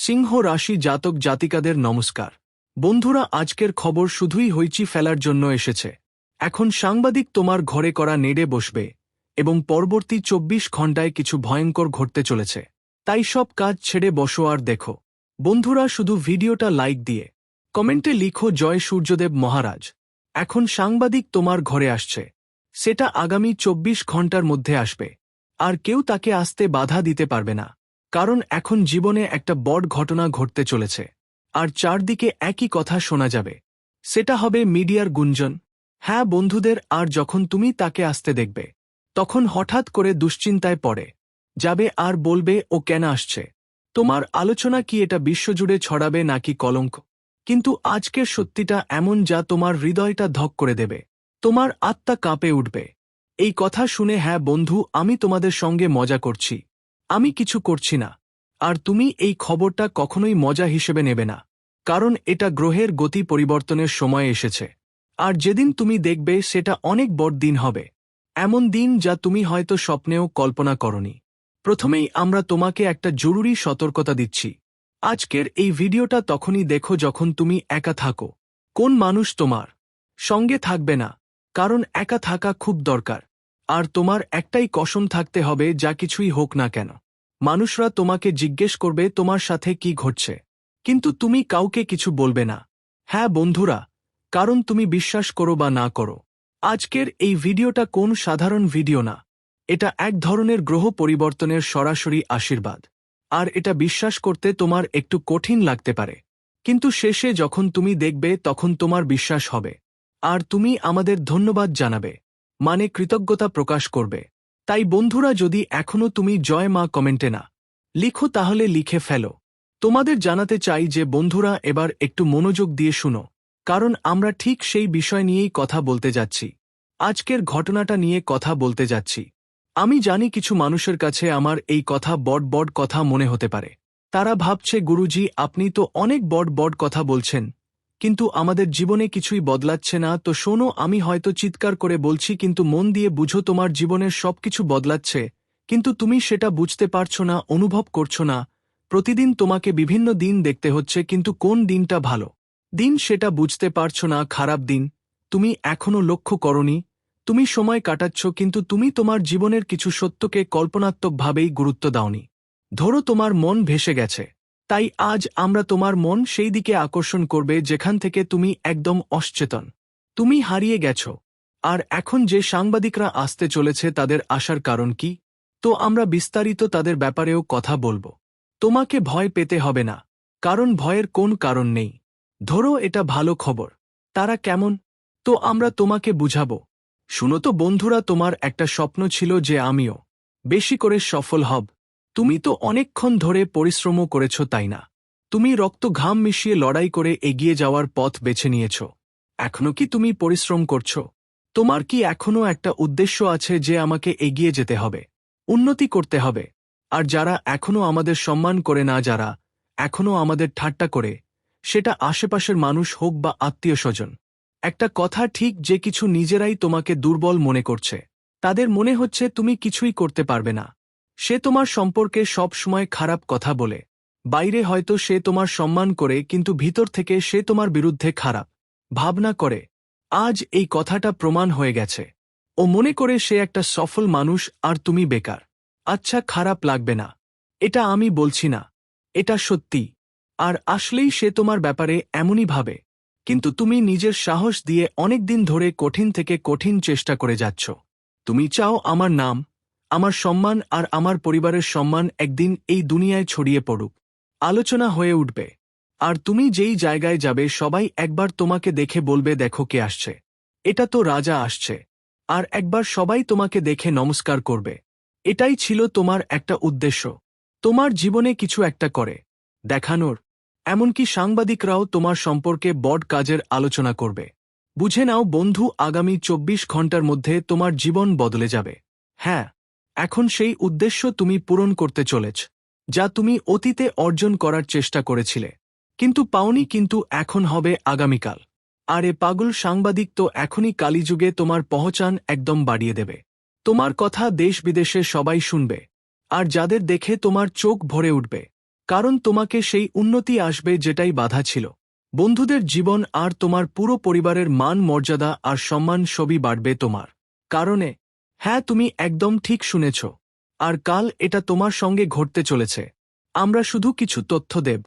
সিংহ রাশি জাতক জাতিকাদের নমস্কার। বন্ধুরা, আজকের খবর শুধুই হইচি ফেলার জন্য এসেছে। এখন সাংবাদিক তোমার ঘরে করা নেড়ে বসবে এবং পরবর্তী চব্বিশ ঘণ্টায় কিছু ভয়ঙ্কর ঘটতে চলেছে। তাই সব কাজ ছেড়ে বসো আর দেখো। বন্ধুরা, শুধু ভিডিওটা লাইক দিয়ে। কমেন্টে লিখো, জয় সূর্যদেব মহারাজ। এখন সাংবাদিক তোমার ঘরে আসছে। সেটা আগামী চব্বিশ ঘণ্টার মধ্যে আসবে। আর কেউ তাকে আসতে বাধা দিতে পারবে না। কারণ এখন জীবনে একটা বড় ঘটনা ঘটতে চলেছে। আর চারদিকে একই কথা শোনা যাবে। সেটা হবে মিডিয়ার গুঞ্জন। হ্যাঁ বন্ধুদের, আর যখন তুমি তাকে আসতে দেখবে, তখন হঠাৎ করে দুশ্চিন্তায় পড়ে। যাবে আর বলবে, ও কেন আসছে? তোমার আলোচনা কি এটা বিশ্বজুড়ে ছড়াবে নাকি কলঙ্ক? কিন্তু আজকের সত্যিটা এমন যা তোমার হৃদয়টা ধক করে দেবে। তোমার আত্মা কাঁপে উঠবে। এই কথা শুনে হ্যাঁ বন্ধু, আমি তোমাদের সঙ্গে মজা করছি। আমি কিছু করছি না। আর তুমি এই খবরটা কখনোই মজা হিসেবে নেবে না। কারণ এটা গ্রহের গতি পরিবর্তনের সময় এসেছে। আর যেদিন তুমি দেখবে সেটা অনেক বড় দিন হবে। এমন দিন যা তুমি হয়তো স্বপ্নেও কল্পনা করনি। প্রথমেই আমরা তোমাকে একটা জরুরি সতর্কতা দিচ্ছি। আজকের এই ভিডিওটা তখনই দেখো যখন তুমি একা থাকো। কোন মানুষ তোমার সঙ্গে থাকবে না। কারণ একা থাকা খুব দরকার। আর তোমার একটাই কসম থাকতে হবে, যা কিছুই হোক না কেন। মানুষরা তোমাকে জিজ্ঞেস করবে, তোমার সাথে কি ঘটছে। কিন্তু তুমি কাউকে কিছু বলবে না। হ্যাঁ বন্ধুরা, কারণ তুমি বিশ্বাস করো বা না করো। আজকের এই ভিডিওটা কোন সাধারণ ভিডিও না। এটা এক ধরনের গ্রহ পরিবর্তনের সরাসরি আশীর্বাদ। আর এটা বিশ্বাস করতে তোমার একটু কঠিন লাগতে পারে। কিন্তু শেষে যখন তুমি দেখবে, তখন তোমার বিশ্বাস হবে। আর তুমি আমাদের ধন্যবাদ জানাবে। মানে কৃতজ্ঞতা প্রকাশ করবে। তাই বন্ধুরা, যদি এখনও তুমি জয় মা কমেন্টে না, লিখো তাহলে লিখে ফেলো। তোমাদের জানাতে চাই যে, বন্ধুরা, এবার একটু মনোযোগ দিয়ে শুনো, কারণ আমরা ঠিক সেই বিষয় নিয়েই কথা বলতে যাচ্ছি। আজকের ঘটনাটা নিয়ে কথা বলতে যাচ্ছি। আমি জানি কিছু মানুষের কাছে আমার এই কথা বড় বড় কথা মনে হতে পারে। তারা ভাবছে, গুরুজি, আপনি তো অনেক বড় বড় কথা বলছেন। কিন্তু আমাদের জীবনে কিছুই বদলাচ্ছে না। তো শোনো, আমি হয়তো চিৎকার করে বলছি, কিন্তু মন দিয়ে বুঝো তোমার জীবনের সবকিছু বদলাচ্ছে। কিন্তু তুমি সেটা বুঝতে পারছ না, অনুভব করছ না। প্রতিদিন তোমাকে বিভিন্ন দিন দেখতে হচ্ছে, কিন্তু কোন দিনটা ভালো? দিন সেটা বুঝতে পারছ না, খারাপ দিন। তুমি এখনও লক্ষ্য করনি। তুমি সময় কাটাচ্ছ, কিন্তু তুমি তোমার জীবনের কিছু সত্যকে কল্পনাত্মকভাবেই গুরুত্ব দাওনি। ধরো তোমার মন ভেসে গেছে। তাই আজ আমরা তোমার মন সেই দিকে আকর্ষণ করবে যেখান থেকে তুমি একদম অসচেতন। তুমি হারিয়ে গেছ। আর এখন যে সাংবাদিকরা আসতে চলেছে তাদের আসার কারণ কি? তো আমরা বিস্তারিত তাদের ব্যাপারেও কথা বলব। তোমাকে ভয় পেতে হবে না, কারণ ভয়ের কোন কারণ নেই। ধরো এটা ভালো খবর। তারা কেমন? তো আমরা তোমাকে বুঝাবো। শুনো তো বন্ধুরা, তোমার একটা স্বপ্ন ছিল যে আমিও বেশি করে সফল হব। তুমি তো অনেকক্ষণ ধরে পরিশ্রমও করেছ, তাই না? তুমি রক্ত ঘাম মিশিয়ে লড়াই করে এগিয়ে যাওয়ার পথ বেছে নিয়েছ। এখনও কি তুমি পরিশ্রম করছ? তোমার কি এখনও একটা উদ্দেশ্য আছে যে আমাকে এগিয়ে যেতে হবে, উন্নতি করতে হবে? আর যারা এখনও আমাদের সম্মান করে না, যারা এখনও আমাদের ঠাট্টা করে, সেটা আশেপাশের মানুষ হোক বা আত্মীয় স্বজন একটা কথা ঠিক যে কিছু নিজেরাই তোমাকে দুর্বল মনে করছে। তাদের মনে হচ্ছে তুমি কিছুই করতে পারবে না। সে তোমার সম্পর্কে সব সময় খারাপ কথা বলে। বাইরে হয়তো সে তোমার সম্মান করে, কিন্তু ভিতর থেকে সে তোমার বিরুদ্ধে খারাপ ভাবনা করে। আজ এই কথাটা প্রমাণ হয়ে গেছে। ও মনে করে সে একটা সফল মানুষ, আর তুমি বেকার। আচ্ছা খারাপ লাগবে না। এটা আমি বলছি না। এটা সত্যি। আর আসলেই সে তোমার ব্যাপারে এমনই ভাবে। কিন্তু তুমি নিজের সাহস দিয়ে অনেক দিন ধরে কঠিন থেকে কঠিন চেষ্টা করে যাচ্ছ। তুমি চাও আমার নাম আমার সম্মান আর আমার পরিবারের সম্মান একদিন এই দুনিয়ায় ছড়িয়ে পড়ুক। আলোচনা হয়ে উঠবে। আর তুমি যেই জায়গায় যাবে, সবাই একবার তোমাকে দেখে বলবে, দেখো কে আসছে। এটা তো রাজা আসছে। আর একবার সবাই তোমাকে দেখে নমস্কার করবে। এটাই ছিল তোমার একটা উদ্দেশ্য। তোমার জীবনে কিছু একটা করে। দেখানোর। এমনকি সাংবাদিকরাও তোমার সম্পর্কে বড কাজের আলোচনা করবে। বুঝে নাও, বন্ধু, আগামী চব্বিশ ঘণ্টার মধ্যে তোমার জীবন বদলে যাবে। হ্যাঁ এখন সেই উদ্দেশ্য তুমি পূরণ করতে চলেছ, যা তুমি অতীতে অর্জন করার চেষ্টা করেছিলে। কিন্তু পাওনি কিন্তু এখন হবে আগামীকাল। আর এ পাগল সাংবাদিক তো এখনই কালীযুগে তোমার পহচান একদম বাড়িয়ে দেবে। তোমার কথা দেশ বিদেশে সবাই শুনবে, আর যাদের দেখে তোমার চোখ ভরে উঠবে। কারণ তোমাকে সেই উন্নতি আসবে যেটাই বাধা ছিল। বন্ধুদের জীবন আর তোমার পুরো পরিবারের মান মর্যাদা আর সম্মান সবই বাড়বে তোমার। কারণে হ্যাঁ তুমি একদম ঠিক শুনেছ। আর কাল এটা তোমার সঙ্গে ঘটতে চলেছে। আমরা শুধু কিছু তথ্য দেব।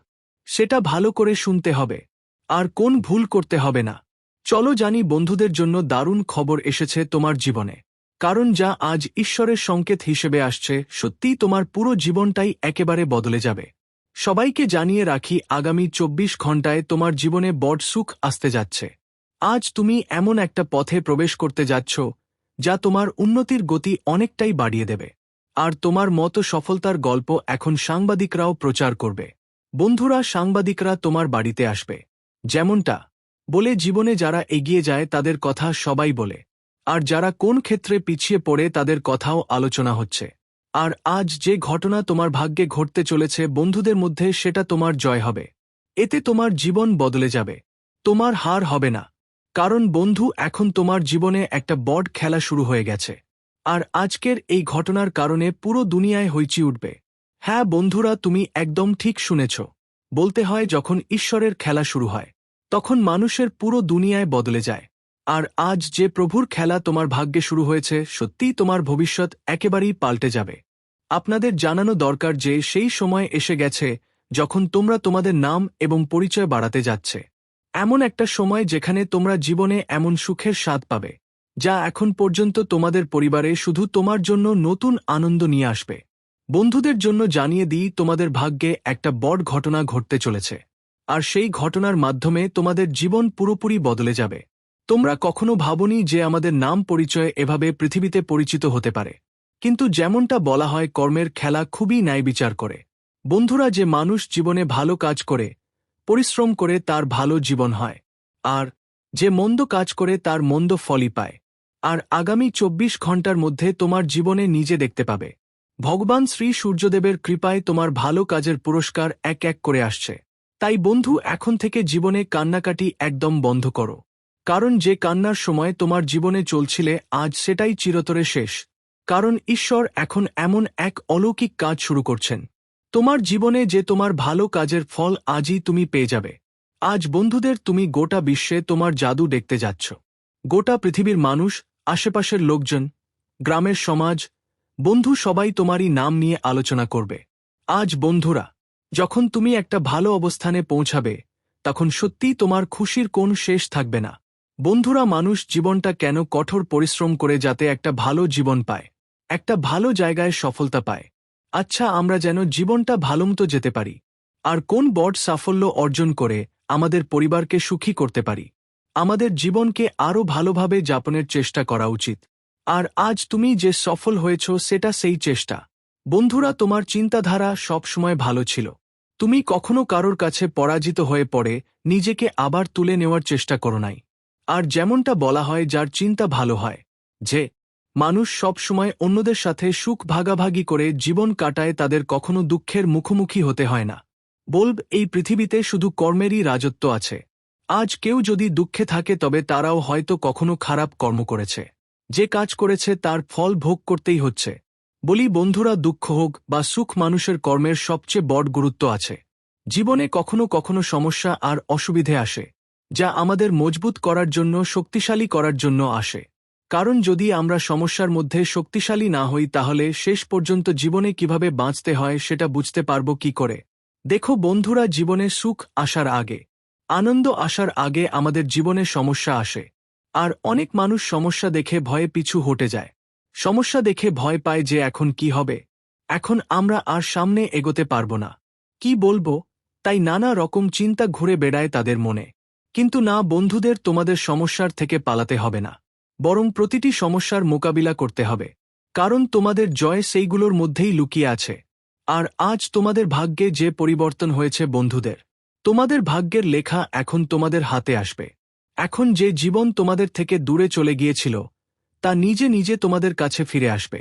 সেটা ভালো করে শুনতে হবে। আর কোন ভুল করতে হবে না। চলো জানি বন্ধুদের জন্য দারুণ খবর এসেছে তোমার জীবনে। কারণ যা আজ ঈশ্বরের সংকেত হিসেবে আসছে, সত্যিই তোমার পুরো জীবনটাই একেবারে বদলে যাবে। সবাইকে জানিয়ে রাখি, আগামী চব্বিশ ঘন্টায় তোমার জীবনে বড় সুখ আসতে যাচ্ছে। আজ তুমি এমন একটা পথে প্রবেশ করতে যাচ্ছ যা তোমার উন্নতির গতি অনেকটাই বাড়িয়ে দেবে। আর তোমার মতো সফলতার গল্প এখন সাংবাদিকরাও প্রচার করবে। বন্ধুরা, সাংবাদিকরা তোমার বাড়িতে আসবে। যেমনটা, বলে জীবনে যারা এগিয়ে যায় তাদের কথা সবাই বলে। আর যারা কোন ক্ষেত্রে পিছিয়ে পড়ে তাদের কথাও আলোচনা হচ্ছে। আর আজ যে ঘটনা তোমার ভাগ্যে ঘটতে চলেছে বন্ধুদের মধ্যে সেটা তোমার জয় হবে। এতে তোমার জীবন বদলে যাবে। তোমার হার হবে না। কারণ বন্ধু, এখন তোমার জীবনে একটা বড় খেলা শুরু হয়ে গেছে। আর আজকের এই ঘটনার কারণে পুরো দুনিয়ায় হইচি উঠবে। হ্যাঁ বন্ধুরা, তুমি একদম ঠিক শুনেছ। বলতে হয় যখন ঈশ্বরের খেলা শুরু হয়, তখন মানুষের পুরো দুনিয়ায় বদলে যায়। আর আজ যে প্রভুর খেলা তোমার ভাগ্যে শুরু হয়েছে, সত্যিই তোমার ভবিষ্যৎ একেবারেই পাল্টে যাবে। আপনাদের জানানো দরকার যে, সেই সময় এসে গেছে যখন তোমরা তোমাদের নাম এবং পরিচয় বাড়াতে যাচ্ছে। এমন একটা সময় যেখানে তোমরা জীবনে এমন সুখের স্বাদ পাবে, যা এখন পর্যন্ত তোমাদের পরিবারে শুধু তোমার জন্য নতুন আনন্দ নিয়ে আসবে। বন্ধুদের জন্য জানিয়ে দিই, তোমাদের ভাগ্যে একটা বড় ঘটনা ঘটতে চলেছে, আর সেই ঘটনার মাধ্যমে তোমাদের জীবন পুরোপুরি বদলে যাবে। তোমরা কখনো ভাবনি যে আমাদের নাম পরিচয় এভাবে পৃথিবীতে পরিচিত হতে পারে, কিন্তু যেমনটা বলা হয়, কর্মের খেলা খুবই ন্যায় বিচার করে। বন্ধুরা যে মানুষ জীবনে ভালো কাজ করে পরিশ্রম করে তার ভালো জীবন হয়, আর যে মন্দ কাজ করে তার মন্দ ফলই পায়। আর আগামী চব্বিশ ঘণ্টার মধ্যে তোমার জীবনে নিজে দেখতে পাবে। ভগবান শ্রী সূর্যদেবের কৃপায় তোমার ভালো কাজের পুরস্কার এক এক করে আসছে। তাই বন্ধু, এখন থেকে জীবনে কান্নাকাটি একদম বন্ধ করো। কারণ যে কান্নার সময় তোমার জীবনে চলছিলে, আজ সেটাই চিরতরে শেষ। কারণ ঈশ্বর এখন এমন এক অলৌকিক কাজ শুরু করছেন। তোমার জীবনে যে তোমার ভালো কাজের ফল আজই তুমি পেয়ে যাবে। আজ বন্ধুদের তুমি গোটা বিশ্বে তোমার জাদু দেখতে যাচ্ছ। গোটা পৃথিবীর মানুষ, আশেপাশের লোকজন, গ্রামের সমাজ, বন্ধু সবাই তোমারই নাম নিয়ে আলোচনা করবে। আজ বন্ধুরা, যখন তুমি একটা ভালো অবস্থানে পৌঁছাবে, তখন সত্যিই তোমার খুশির কোন শেষ থাকবে না। বন্ধুরা, মানুষ জীবনটা কেন কঠোর পরিশ্রম করে যাতে একটা ভালো জীবন পায়? একটা ভালো জায়গায় সফলতা পায়। আচ্ছা আমরা যেন জীবনটা ভালোমতো যেতে পারি। আর কোন বট সাফল্য অর্জন করে আমাদের পরিবারকে সুখী করতে পারি? আমাদের জীবনকে আরও ভালোভাবে যাপনের চেষ্টা করা উচিত। আর আজ তুমি যে সফল হয়েছ, সেটা সেই চেষ্টা। বন্ধুরা, তোমার চিন্তাধারা সবসময় ভালো ছিল। তুমি কখনো কারোর কাছে পরাজিত হয়ে পড়ে, নিজেকে আবার তুলে নেওয়ার চেষ্টা করো নাই। আর যেমনটা বলা হয়, যার চিন্তা ভালো হয়, যে মানুষ সব সময় অন্যদের সাথে সুখ ভাগাভাগি করে জীবন কাটায় তাদের কখনো দুঃখের মুখোমুখি হতে হয় না। বলব, এই পৃথিবীতে শুধু কর্মেরই রাজত্ব আছে। আজ কেউ যদি দুঃখে থাকে, তবে তারাও হয়তো কখনো খারাপ কর্ম করেছে। যে কাজ করেছে, তার ফল ভোগ করতেই হচ্ছে। বলি, বন্ধুরা দুঃখ হোক বা সুখ মানুষের কর্মের সবচেয়ে বড় গুরুত্ব আছে। জীবনে কখনো কখনো সমস্যা আর অসুবিধে আসে, যা আমাদের মজবুত করার জন্য, শক্তিশালী করার জন্য আসে। কারণ যদি আমরা সমস্যার মধ্যে শক্তিশালী না হই, তাহলে শেষ পর্যন্ত জীবনে কীভাবে বাঁচতে হয় সেটা বুঝতে পারব কি করে? দেখো বন্ধুরা, জীবনে সুখ আসার আগে, আনন্দ আসার আগে আমাদের জীবনে সমস্যা আসে। আর অনেক মানুষ সমস্যা দেখে ভয়ে পিছু হটে যায়। সমস্যা দেখে ভয় পায় যে এখন কি হবে? এখন আমরা আর সামনে এগোতে পারব না। কি বলব? তাই নানা রকম চিন্তা ঘুরে বেড়ায় তাদের মনে। কিন্তু না, বন্ধুদের তোমাদের সমস্যার থেকে পালাতে হবে না। বরং প্রতিটি সমস্যার মোকাবিলা করতে হবে, কারণ তোমাদের জয় সেইগুলোর মধ্যেই লুকিয়ে আছে। আর আজ তোমাদের ভাগ্যে যে পরিবর্তন হয়েছে বন্ধুদের, তোমাদের ভাগ্যের লেখা এখন তোমাদের হাতে আসবে। এখন যে জীবন তোমাদের থেকে দূরে চলে গিয়েছিল, তা নিজে নিজে তোমাদের কাছে ফিরে আসবে।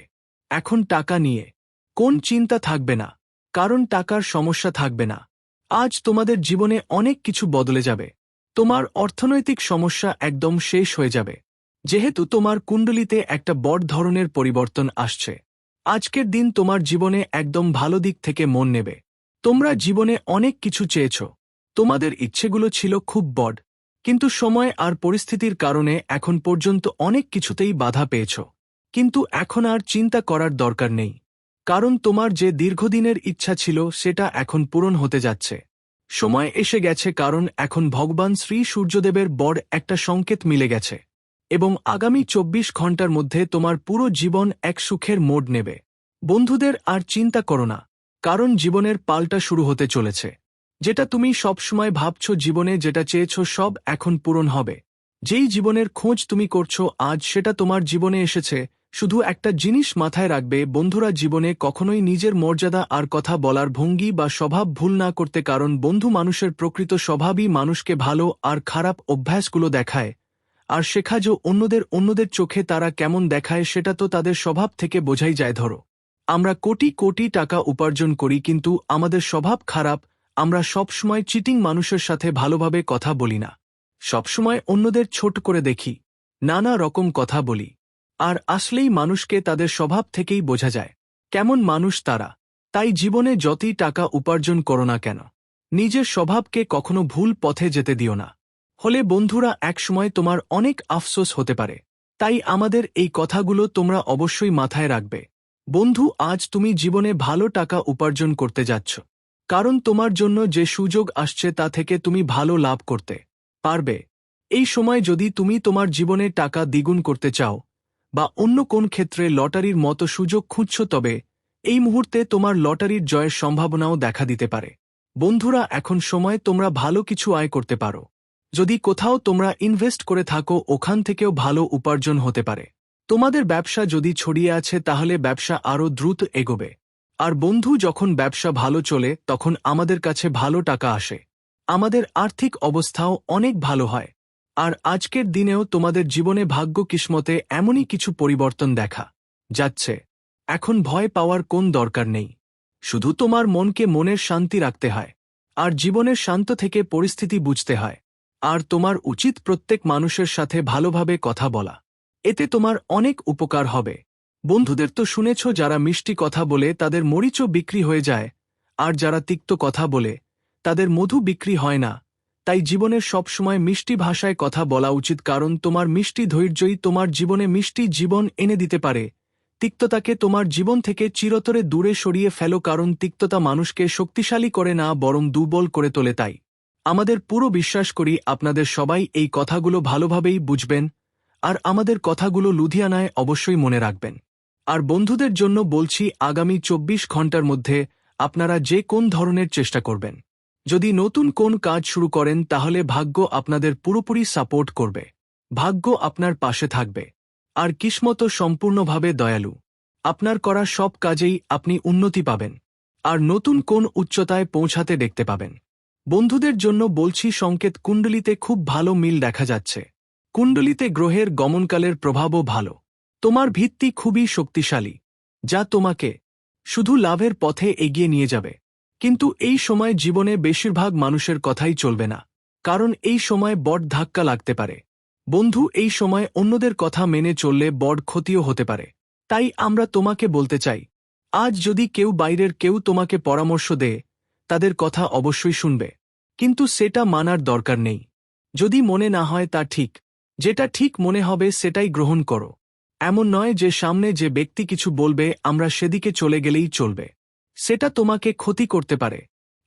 এখন টাকা নিয়ে, কোন চিন্তা থাকবে না, কারণ টাকার সমস্যা থাকবে না। আজ তোমাদের জীবনে অনেক কিছু বদলে যাবে, তোমার অর্থনৈতিক সমস্যা একদম শেষ হয়ে যাবে। যেহেতু তোমার কুণ্ডলিতে একটা বড় ধরনের পরিবর্তন আসছে। আজকের দিন তোমার জীবনে একদম ভালো দিক থেকে মন নেবে। তোমরা জীবনে অনেক কিছু চেয়েছ। তোমাদের ইচ্ছেগুলো ছিল খুব বড়। কিন্তু সময় আর পরিস্থিতির কারণে এখন পর্যন্ত অনেক কিছুতেই বাধা পেয়েছ। কিন্তু এখন আর চিন্তা করার দরকার নেই। কারণ তোমার যে দীর্ঘদিনের ইচ্ছা ছিল সেটা এখন পূরণ হতে যাচ্ছে। সময় এসে গেছে কারণ এখন ভগবান শ্রী সূর্যদেবের বড় একটা সংকেত মিলে গেছে। এবং আগামী চব্বিশ ঘণ্টার মধ্যে তোমার পুরো জীবন এক সুখের মোড নেবে। বন্ধুদের আর চিন্তা করো না, কারণ জীবনের পাল্টা শুরু হতে চলেছে। যেটা তুমি সবসময় ভাবছ জীবনে, যেটা চেয়েছ সব এখন পূরণ হবে। যেই জীবনের খোঁজ তুমি করছ আজ সেটা তোমার জীবনে এসেছে, শুধু একটা জিনিস মাথায় রাখবে, বন্ধুরা জীবনে কখনোই নিজের মর্যাদা আর কথা বলার ভঙ্গি বা স্বভাব ভুল না করতে, কারণ বন্ধু মানুষের প্রকৃত স্বভাবই মানুষকে ভালো আর খারাপ অভ্যাসগুলো দেখায়। আর শেখা যে অন্যদের অন্যদের চোখে তারা কেমন দেখায় সেটা তো তাদের স্বভাব থেকে বোঝাই যায়, ধরো। আমরা কোটি কোটি টাকা উপার্জন করি, কিন্তু আমাদের স্বভাব খারাপ, আমরা সবসময় চিটিং মানুষের সাথে ভালোভাবে কথা বলি না। সবসময় অন্যদের ছোট করে দেখি, নানা রকম কথা বলি, আর আসলেই মানুষকে তাদের স্বভাব থেকেই বোঝা যায়, কেমন মানুষ তারা। তাই জীবনে যতই টাকা উপার্জন করো না কেন, নিজের স্বভাবকে কখনো ভুল পথে যেতে দিও না। হলে বন্ধুরা একসময় তোমার অনেক আফসোস হতে পারে। তাই আমাদের এই কথাগুলো তোমরা অবশ্যই মাথায় রাখবে। বন্ধু, আজ তুমি জীবনে ভালো টাকা উপার্জন করতে যাচ্ছ। কারণ তোমার জন্য যে সুযোগ আসছে তা থেকে তুমি ভালো লাভ করতে পারবে। এই সময় যদি তুমি তোমার জীবনে টাকা দ্বিগুণ করতে চাও বা অন্য কোন ক্ষেত্রে লটারির মতো সুযোগ খুঁজছ, তবে এই মুহূর্তে তোমার লটারির জয়ের সম্ভাবনাও দেখা দিতে পারে। বন্ধুরা, এখন সময় তোমরা ভালো কিছু আয় করতে পারো। যদি কোথাও তোমরা ইনভেস্ট করে থাকো, ওখান থেকেও ভালো উপার্জন হতে পারে। তোমাদের ব্যবসা যদি ছড়িয়ে আছে, তাহলে ব্যবসা আরও দ্রুত এগোবে। আর বন্ধু, যখন ব্যবসা ভালো চলে, তখন আমাদের কাছে ভালো টাকা আসে। আমাদের আর্থিক অবস্থাও অনেক ভালো হয়। আর আজকের দিনেও তোমাদের জীবনে ভাগ্য কিসমতে এমনই কিছু পরিবর্তন দেখা যাচ্ছে। এখন ভয় পাওয়ার কোন দরকার নেই। শুধু তোমার মনকে মনের শান্তি রাখতে হয়। আর জীবনের শান্ত থেকে পরিস্থিতি বুঝতে হয়। আর তোমার উচিত প্রত্যেক মানুষের সাথে ভালোভাবে কথা বলা। এতে তোমার অনেক উপকার হবে। বন্ধুদের তো শুনেছ যারা মিষ্টি কথা বলে তাদের মরিচও বিক্রি হয়ে যায়, আর যারা তিক্ত কথা বলে, তাদের মধু বিক্রি হয় না। তাই জীবনের সবসময় মিষ্টি ভাষায় কথা বলা উচিত কারণ তোমার মিষ্টি ধৈর্যই তোমার জীবনে মিষ্টি জীবন এনে দিতে পারে। তিক্ততাকে তোমার জীবন থেকে চিরতরে দূরে সরিয়ে ফেলো কারণ তিক্ততা মানুষকে শক্তিশালী করে না বরং দুর্বল করে তোলে তাই। আমাদের পুরো বিশ্বাস করি আপনাদের সবাই এই কথাগুলো ভালোভাবেই বুঝবেন, আর আমাদের কথাগুলো লুধিয়ানায় অবশ্যই মনে রাখবেন। আর বন্ধুদের জন্য বলছি আগামী চব্বিশ ঘণ্টার মধ্যে আপনারা যে কোন ধরনের চেষ্টা করবেন। যদি নতুন কোন কাজ শুরু করেন, তাহলে ভাগ্য আপনাদের পুরোপুরি সাপোর্ট করবে। ভাগ্য আপনার পাশে থাকবে। আর কিসমত সম্পূর্ণভাবে দয়ালু। আপনার করা সব কাজেই আপনি উন্নতি পাবেন। আর নতুন কোন উচ্চতায় পৌঁছাতে দেখতে পাবেন। বন্ধুদের জন্য বলছি সংকেত কুণ্ডলিতে খুব ভালো মিল দেখা যাচ্ছে। কুণ্ডলিতে গ্রহের গমনকালের প্রভাবও ভালো। তোমার ভিত্তি খুবই শক্তিশালী, যা তোমাকে শুধু লাভের পথে এগিয়ে নিয়ে যাবে। কিন্তু এই সময় জীবনে বেশিরভাগ মানুষের কথাই চলবে না, কারণ এই সময় বট ধাক্কা লাগতে পারে। বন্ধু, এই সময় অন্যদের কথা মেনে চললে বড় ক্ষতিও হতে পারে। তাই আমরা তোমাকে বলতে চাই, আজ যদি কেউ বাইরের কেউ তোমাকে পরামর্শ দেয় তাদের কথা অবশ্যই শুনবে। কিন্তু সেটা মানার দরকার নেই। যদি মনে না হয় তা ঠিক। যেটা ঠিক মনে হবে সেটাই গ্রহণ করো। এমন নয় যে সামনে যে ব্যক্তি কিছু বলবে, আমরা সেদিকে চলে গেলেই চলবে। সেটা তোমাকে ক্ষতি করতে পারে।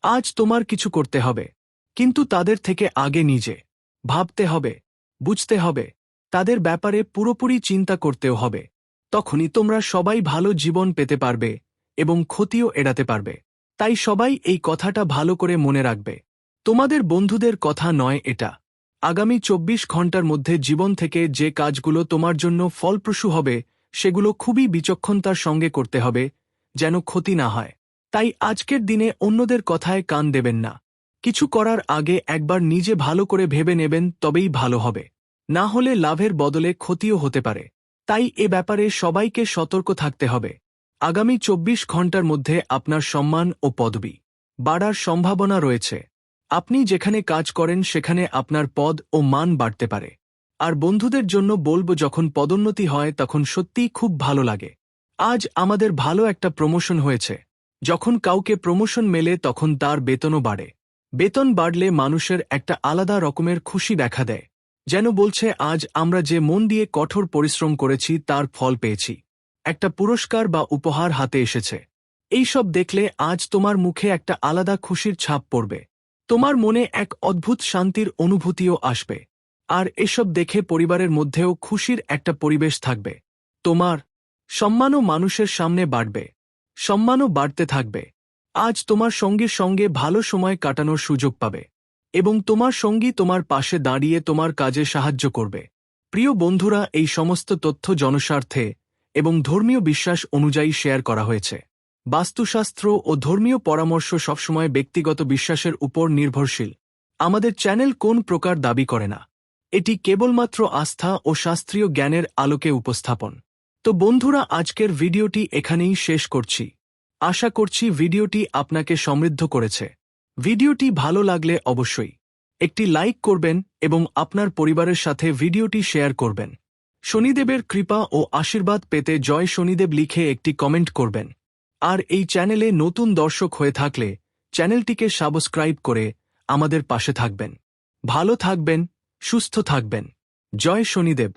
আজ তোমার কিছু করতে হবে। কিন্তু তাদের থেকে আগে নিজে। ভাবতে হবে। বুঝতে হবে। তাদের ব্যাপারে পুরোপুরি চিন্তা করতেও হবে। তখনই তোমরা সবাই ভালো জীবন পেতে পারবে এবং ক্ষতিও এড়াতে পারবে। তাই সবাই এই কথাটা ভালো করে মনে রাখবে। তোমাদের বন্ধুদের কথা নয় এটা। আগামী চব্বিশ ঘণ্টার মধ্যে জীবন থেকে যে কাজগুলো তোমার জন্য ফলপ্রসূ হবে, সেগুলো খুবই বিচক্ষণতার সঙ্গে করতে হবে, যেন ক্ষতি না হয়। তাই আজকের দিনে অন্যদের কথায় কান দেবেন না। কিছু করার আগে একবার নিজে ভালো করে ভেবে নেবেন তবেই ভালো হবে। না হলে লাভের বদলে ক্ষতিও হতে পারে। তাই এ ব্যাপারে সবাইকে সতর্ক থাকতে হবে। আগামী চব্বিশ ঘণ্টার মধ্যে আপনার সম্মান ও পদবি বাড়ার সম্ভাবনা রয়েছে। আপনি যেখানে কাজ করেন সেখানে আপনার পদ ও মান বাড়তে পারে। আর বন্ধুদের জন্য বলব, যখন পদোন্নতি হয় তখন সত্যিই খুব ভালো লাগে। আজ আমাদের ভালো একটা প্রমোশন হয়েছে। যখন কাউকে প্রমোশন মেলে তখন তার বেতনও বাড়ে। বেতন বাড়লে মানুষের একটা আলাদা রকমের খুশি দেখা দেয়। যেন বলছে, আজ আমরা যে মন দিয়ে কঠোর পরিশ্রম করেছি তার ফল পেয়েছি। একটা পুরস্কার বা উপহার হাতে এসেছে। এইসব দেখলে আজ তোমার মুখে একটা আলাদা খুশির ছাপ পড়বে। তোমার মনে এক অদ্ভুত শান্তির অনুভূতিও আসবে। আর এসব দেখে পরিবারের মধ্যেও খুশির একটা পরিবেশ থাকবে। তোমার সম্মানও মানুষের সামনে বাড়বে। সম্মানও বাড়তে থাকবে। আজ তোমার সঙ্গীর সঙ্গে ভালো সময় কাটানোর সুযোগ পাবে। এবং তোমার সঙ্গী তোমার পাশে দাঁড়িয়ে তোমার কাজে সাহায্য করবে। প্রিয় বন্ধুরা, এই সমস্ত তথ্য জনস্বার্থে এবং ধর্মীয় বিশ্বাস অনুযায়ী শেয়ার করা হয়েছে। বাস্তুশাস্ত্র ও ধর্মীয় পরামর্শ সবসময় ব্যক্তিগত বিশ্বাসের উপর নির্ভরশীল। আমাদের চ্যানেল কোন প্রকার দাবি করে না। এটি কেবলমাত্র আস্থা ও শাস্ত্রীয় জ্ঞানের আলোকে উপস্থাপন। তো বন্ধুরা, আজকের ভিডিওটি এখানেই শেষ করছি। আশা করছি ভিডিওটি আপনাকে সমৃদ্ধ করেছে। ভিডিওটি ভালো লাগলে অবশ্যই একটি লাইক করবেন এবং আপনার পরিবারের সাথে ভিডিওটি শেয়ার করবেন। শনিদেবের কৃপা ও আশীর্বাদ পেতে জয় শনিদেব লিখে একটি কমেন্ট করবেন। আর এই চ্যানেলে নতুন দর্শক হয়ে থাকলে চ্যানেলটিকে সাবস্ক্রাইব করে আমাদের পাশে থাকবেন। ভালো থাকবেন, সুস্থ থাকবেন। জয় শনিদেব।